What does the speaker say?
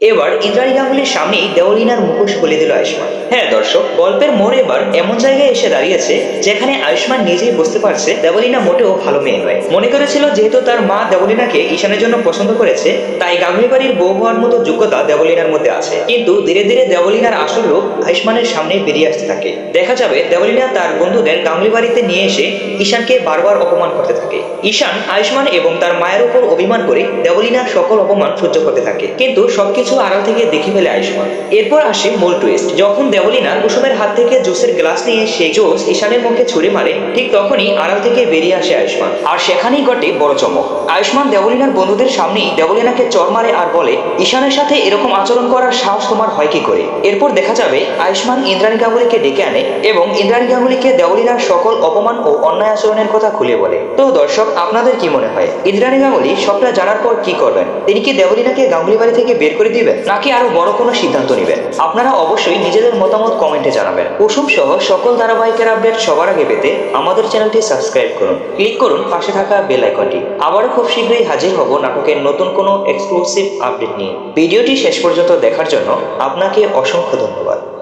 এবার ইন্দ্রাণী গাঙ্গুলির সামনেই দেওলিনার মুখোশ খুলে দিল আয়ুষ্মান। হ্যাঁ দর্শক, গল্পের মোড় এবার এমন জায়গায় এসে দাঁড়িয়েছে যেখানে আয়ুষ্মান নিজেই বুঝতে পারছে দেবলিনা মোটেও ভালো মেয়ে নয়। মনে করেছিল যেহেতু তার মা দেবলিনাকে ঈশানের জন্য পছন্দ করেছে, তাই গাঙ্গুলি বাড়ির বউ হওয়ার মতো যোগ্যতা দেবলিনার মধ্যে আছে। কিন্তু ধীরে ধীরে দেবলিনার আসল রূপ আয়ুষ্মানের সামনে বেরিয়ে আসতে থাকে। দেখা যাবে দেবলিনা তার বন্ধুদের গাঙ্গুলি বাড়িতে নিয়ে এসে ঈশানকে বারবার অপমান করতে থাকে। ঈশান আয়ুষ্মান এবং তার মায়ের উপর অভিমান করে দেবলিনার সকল অপমান সহ্য করতে থাকে। কিন্তু সবকিছু আড়াল থেকে দেখে ফেলে আয়ুষ্মান। এরপর আসে মূল টুইস্ট যখন দেবলিনা কুসুমের হাত থেকে জুসের গ্লাস নিয়ে সেই জুস ঈশানের মুখে ছুড়ে মারে, ঠিক তখনই আড়াল থেকে বেরিয়ে আসে আয়ুষ্মান। আর সেখানেই ঘটে বড় চমক। আয়ুষ্মান দেবলিনার বন্ধুদের সামনেই দেবলিনাকে চর মারে আর বলে, ঈশানের সাথে এরকম আচরণ করার সাহস তোমার হয় কি করে? এরপর দেখা যাবে আয়ুষ্মান ইন্দ্রাণী গাঙ্গুলিকে ডেকে আনে এবং ইন্দ্রাণী গাঙ্গুলিকে দেবলিনার সকল অপমান ও অন্যায় আচরণের কথা খুলে বলে। তো দর্শক আপনাদের কি মনে হয়? ইন্দ্রাণী গাঙ্গুলি সবটা জানার পর কি করবেন? তিনি কি দেবলিনাকে গাঙ্গুলি বাড়ি থেকে বের করে দিবেন? নাকি আরও বড় কোনো সিদ্ধান্ত নেবেন? আপনারা অবশ্যই নিজেদের মতামত কমেন্টে জানাবেন। কুসুম সহ সকল ধারাবাহিকের আপডেট সবার আগে পেতে আমাদের চ্যানেলটি সাবস্ক্রাইব করুন। ক্লিক করুন পাশে থাকা বেল আইকনটি। আবারও খুব শীঘ্রই হাজির হব নাটকের নতুন কোনো এক্সক্লুসিভ আপডেট নিয়ে। ভিডিওটি শেষ পর্যন্ত দেখার জন্য আপনাকে অসংখ্য ধন্যবাদ।